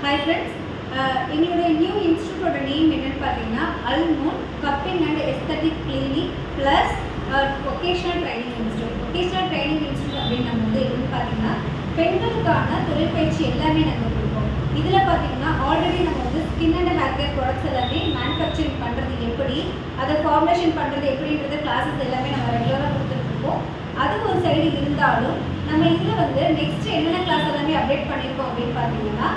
Hi friends uh, எங்களுடைய new இன்ஸ்டியூட்டோட name என்னென்னு பார்த்தீங்கன்னா அல்மோன் cupping and aesthetic clinic plus vocational training institute vocational training institute அப்படின்னு நம்ம வந்து எதுவும் பார்த்தீங்கன்னா பெண்களுக்கான தொழிற்பயிற்சி எல்லாமே நாங்கள் கொடுப்போம். இதில் பார்த்தீங்கன்னா ஆல்ரெடி நம்ம வந்து skin and hair care products எல்லாமே மேனுஃபேக்சரிங் பண்ணுறது எப்படி அதை ஃபார்முலேஷன் பண்ணுறது எப்படின்றது கிளாஸஸ் எல்லாமே நம்ம ரெகுலராக கொடுத்துட்ருக்கோம் அது ஒரு சைடு இருந்தாலும் நம்ம இதில் வந்து நெக்ஸ்ட் என்னென்ன கிளாஸ் எல்லாமே அப்டேட் பண்ணியிருக்கோம் அப்படின்னு பார்த்தீங்கன்னா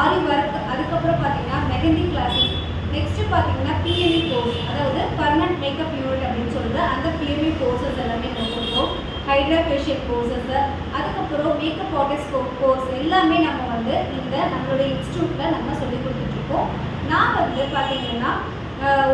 ஆரி ஒர்க் அதுக்கப்புறம் பார்த்தீங்கன்னா மெஹந்தி கிளாஸஸ் நெக்ஸ்ட் பார்த்தீங்கன்னா பிஎம்இ கோர்ஸ் அதாவது பர்மனன்ட் மேக்கப் யூனிட் அப்படின்னு சொல்லிட்டு அந்த பிஎம்இ கோர்சஸ் எல்லாமே நம்ம கொடுத்தோம். ஹைட்ரா ஃபேஷியல் கோர்சஸ் அதுக்கப்புறம் மேக்கப் ஆர்டிஸ்ட் கோர்ஸ் எல்லாமே நம்ம வந்து இந்த நம்மளுடைய இன்ஸ்டியூட்டில் நம்ம சொல்லி கொடுத்துட்ருக்கோம் நான் வந்து பார்த்தீங்கன்னா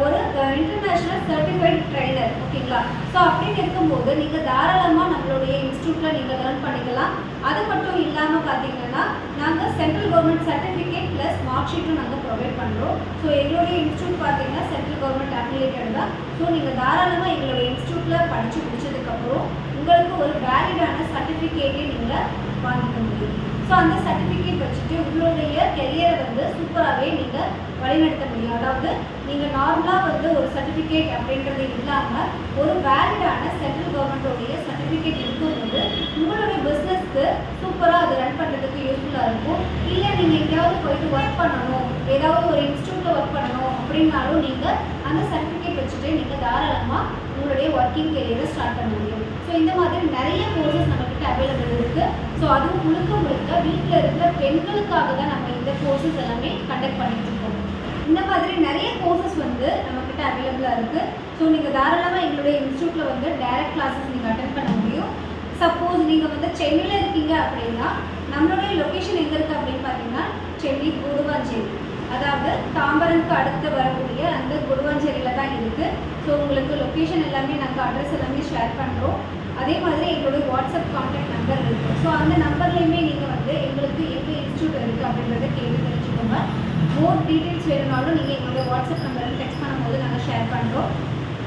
ஒரு இன்டர்நேஷ்னல் சர்டிஃபைட் ட்ரைனர் ஓகேங்களா? ஸோ அப்படின்னு இருக்கும்போது நீங்கள் தாராளமாக நம்மளுடைய இன்ஸ்டியூட்டில் நீங்கள் லேர்ன் பண்ணிக்கலாம். அது மட்டும் இல்லாமல் பார்த்தீங்கன்னா நாங்கள் central government certificate plus mark ஷீட்டும் நாங்கள் ப்ரொவைட் பண்ணுறோம் ஸோ எங்களுடைய இன்ஸ்டியூட் பார்த்தீங்கன்னா சென்ட்ரல் கவர்மெண்ட் அஃபிலியேட்டட் தான். ஸோ நீங்கள் தாராளமாக எங்களுடைய இன்ஸ்டியூட்டில் படித்து முடிச்சதுக்கப்புறம் உங்களுக்கு ஒரு வேலிடான சர்டிஃபிகேட்டே நீங்கள் வாங்கிக்க முடியும் ஸோ அந்த சர்டிஃபிகேட் வச்சுட்டு உங்களுடைய கெரியரை வந்து சூப்பராகவே நீங்கள் வழிநடத்த முடியும். அதாவது நீங்கள் நார்மலாக வந்து ஒரு சர்டிஃபிகேட் அப்படின்றது இல்லாமல் ஒரு வேலிடான சென்ட்ரல் கவர்மெண்ட்டோடைய சர்டிஃபிகேட் இருக்கும்போது உங்களுடைய பிஸ்னஸ்க்கு சூப்பராக அது ரன் பண்ணுறதுக்கு யூஸ்ஃபுல்லாக இருக்கும். இல்லை நீங்கள் எங்கேயாவது போயிட்டு ஒர்க் பண்ணணும். ஏதாவது ஒரு இன்ஸ்டியூட்டில் ஒர்க் பண்ணணும் அப்படின்னாலும் நீங்கள் அந்த சர்டிஃபிகேட் வச்சுட்டு நீங்கள் தாராளமாக உங்களுடைய ஒர்க்கிங் கெரியரை ஸ்டார்ட் பண்ண முடியும். ஸோ இந்த மாதிரி நிறைய கோர்சஸ் நம்மக்கிட்ட அவைலபிள் இருக்குது ஸோ அதுவும் முழுக்க முழுக்க வீட்டில் இருக்கிற பெண்களுக்காக தான் நம்ம இந்த கோர்சஸ் எல்லாமே கண்டக்ட் பண்ணிட்டு இருக்கோம். இந்த மாதிரி நிறைய கோர்சஸ் வந்து நம்மக்கிட்ட அவைலபிளாக இருக்குது ஸோ நீங்கள் தாராளமாக எங்களுடைய இன்ஸ்டியூட்டில் வந்து டைரக்ட் கிளாஸஸ் நீங்கள் அட்டன் பண்ண முடியும். சப்போஸ் நீங்கள் வந்து சென்னையில் இருக்கீங்க அப்படின்னா நம்மளுடைய லொக்கேஷன் எங்கே இருக்குது அப்படின்னு பார்த்தீங்கன்னா சென்னை குருவாஞ்சேரி அதாவது தாம்பரனுக்கு அடுத்து வரக்கூடிய அந்த குருவாஞ்சேரி இருக்குது ஸோ உங்களுக்கு லொக்கேஷன் எல்லாமே நாங்கள் அட்ரஸ் எல்லாமே ஷேர் பண்ணுறோம் அதே மாதிரி எங்களுடைய வாட்ஸ்அப் கான்டாக்ட் நம்பர் இருக்குது ஸோ அந்த நம்பர்லேயுமே நீங்கள் வந்து எங்களுக்கு எங்கே இன்ஸ்டியூட் இருக்குது அப்படின்றத கேள்வி தெரிஞ்சுக்கோங்க. மோர் டீட்டெயில்ஸ் வேணும்னாலும் நீங்கள் எங்களுடைய வாட்ஸ்அப் நம்பருக்கு டெக்ஸ்ட் பண்ணும்போது நாங்கள் ஷேர் பண்ணுறோம்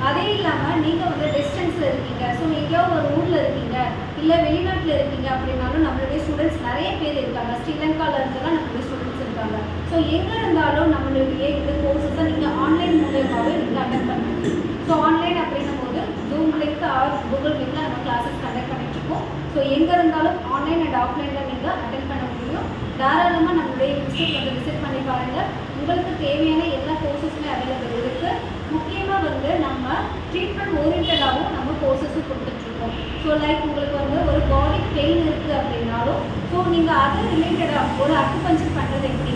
அதே இல்லாமல் நீங்கள் வந்து டிஸ்டன்ஸில் இருக்கீங்க. ஸோ எங்கேயாவது ஒரு ஊரில் இருக்கீங்க இல்லை வெளிநாட்டில் இருக்கீங்க அப்படின்னாலும் நம்மளுடைய ஸ்டூடெண்ட்ஸ் நிறைய பேர் இருக்காங்க. ஸ்ரீலங்காவில் இருந்தெல்லாம் நம்மளுடைய ஸ்டூடெண்ட்ஸ் இருக்காங்க. ஸோ எங்கே இருந்தாலும் நம்மளுடைய இந்த கோர்ஸஸை நீங்கள் ஆன்லைன் மூலியமாகவே நீங்கள் அட்டன் பண்ண ஸோ ஆன்லைன் அப்படின்னும் போது ஜூம் லிங்க் ஆர் கூகுள் மீட்டில் நம்ம கிளாஸஸ் கண்டக்ட் பண்ணிட்டு இருக்கோம். ஸோ எங்கே இருந்தாலும் ஆன்லைன் அண்ட் ஆஃப்லைனில் நீங்கள் அட்டன் பண்ண முடியும். தாராளமாக நம்மளுடைய இன்ஸ்டியூட் வந்து விசிட் பண்ணி பாருங்கள் உங்களுக்கு தேவையான எல்லா கோர்சஸுமே அவைலபிள் இருக்குது முக்கியமாக வந்து நம்ம ட்ரீட்மெண்ட் ஓரியன்டாகவும் நம்ம கோர்சஸும் கொடுத்துட்ருக்கோம் ஸோ லைக் உங்களுக்கு வந்து ஒரு பாடி பெயின் இருக்குது அப்படின்னாலும் ஸோ நீங்கள் அதை ரிலேட்டடாக ஒரு அக்குபஞ்சர் பண்ணுறது எப்படி?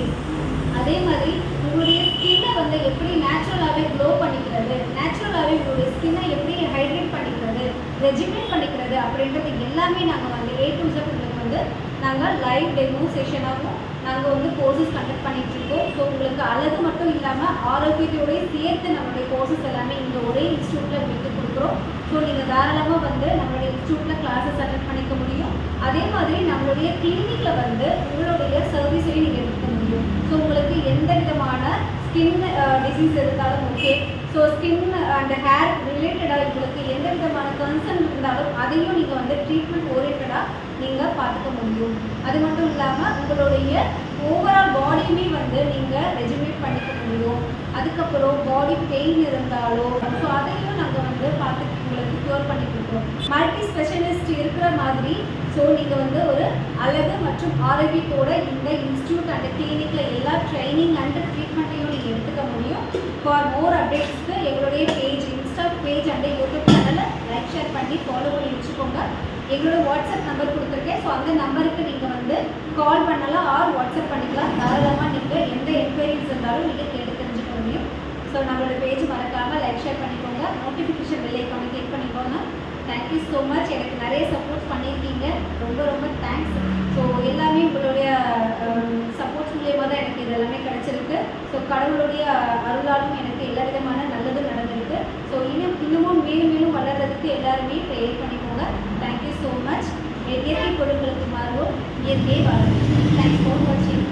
அதே மாதிரி உங்களுடைய ஸ்கின்னை வந்து எப்படி நேச்சுரலாகவே க்ளோ பண்ணிக்கிறது? நேச்சுரலாகவே உங்களுடைய ஸ்கின்னை எப்படி ஹைட்ரேட் பண்ணிக்கிறது? ரெஜிமேட் பண்ணிக்கிறது அப்படின்றது எல்லாமே நாங்கள் வந்து ஏ டு Z உங்களுக்கு வந்து நாங்கள் லைவ் டெமோ செஷனாகவும் நாங்கள் வந்து கோர்சஸ் கண்டக்ட் பண்ணிட்டு இருக்கோம். ஸோ உங்களுக்கு அழகு மட்டும் இல்லாமல் ஆரோக்கியத்தோடய சேர்த்து நம்மளுடைய கோர்சஸ் எல்லாமே இங்கே ஒரே இன்ஸ்டியூட்டில் விட்டு கொடுக்குறோம். ஸோ நீங்கள் தாராளமாக வந்து நம்மளுடைய இன்ஸ்டியூட்டில் கிளாஸஸ் அட்டன் பண்ணிக்க முடியும். அதே மாதிரி நம்மளுடைய கிளினிக்கில் வந்து உங்களுடைய சர்வீஸையும் நீங்கள் எடுத்து முடியும். ஸோ உங்களுக்கு எந்த விதமான ஸ்கின் டிசீஸ் uh, இருந்தாலும் okay so skin and hair ரிலேட்டடாக உங்களுக்கு எந்த விதமான கன்சர்ன் இருந்தாலும் அதையும் நீங்கள் வந்து ட்ரீட்மெண்ட் ஓரியன்டாக நீங்கள் பார்த்துக்க முடியும். அது மட்டும் இல்லாமல் உங்களுடைய ஓவரால் பாடியுமே வந்து நீங்கள் ரெஜிமேட் பண்ணிக்க முடியும். அதுக்கப்புறம் பாடி பெயின் இருந்தாலோ ஸோ அதையும் நாங்கள் வந்து பார்த்து உங்களுக்கு க்யூர் பண்ணி கொடுக்குறோம் மல்டி ஸ்பெஷலிஸ்ட் மாதிரி. ஸோ நீங்கள் வந்து ஒரு அழகு மற்றும் ஆரோக்கியத்தோட இந்த இன்ஸ்டியூட் அண்ட் கிளினிக்கில் எல்லா ட்ரைனிங் அண்ட் ட்ரீட்மெண்ட்டையும் நீங்கள் எடுத்துக்க முடியும். ஃபார் மோர் அப்டேட்ஸ்க்கு எங்களுடைய page insta page and YouTube சேனலை லைக் ஷேர் பண்ணி ஃபாலோ பண்ணி வச்சுக்கோங்க. எங்களோட வாட்ஸ்அப் நம்பர் கொடுத்துருக்கேன். ஸோ அந்த நம்பருக்கு நீங்கள் வந்து கால் பண்ணலாம் ஆர் வாட்ஸ்அப் பண்ணிக்கலாம். தாராளமாக நீங்கள் எந்த என்கொயரிஸ் இருந்தாலும் நீங்கள் கேட்டு தெரிஞ்சுக்க முடியும். ஸோ நம்மளோட பேஜ் மறக்காமல் லைக் ஷேர் பண்ணிக்கோங்க. நோட்டிஃபிகேஷன் பெல் ஐக்கானை கிளிக் பண்ணிக்கோங்க. தேங்க்யூ ஸோ மச் எனக்கு நிறைய சப்போர்ட் பண்ணியிருக்கீங்க. ரொம்ப ரொம்ப தேங்க்ஸ் ஸோ எல்லாமே உங்களுடைய um, சப்போர்ட்ஸ் மூலியமாக தான் எனக்கு இது எல்லாமே கிடச்சிருக்கு. ஸோ கடவுளுடைய அருளாலும் எனக்கு எல்லா விதமான நல்லதும் நடந்திருக்கு. ஸோ இன்னும் இன்னமும் மேலும் மேலும் வளர்றதுக்கு எல்லாருமே ப்ரேயர் பண்ணிக்கோங்க. தேங்க்யூ ஸோ மச் இயற்கை பொருட்களுக்கு மாறுவோம். இயற்கையை வளரும் தேங்க்ஸ் ஃபார் வாட்சிங்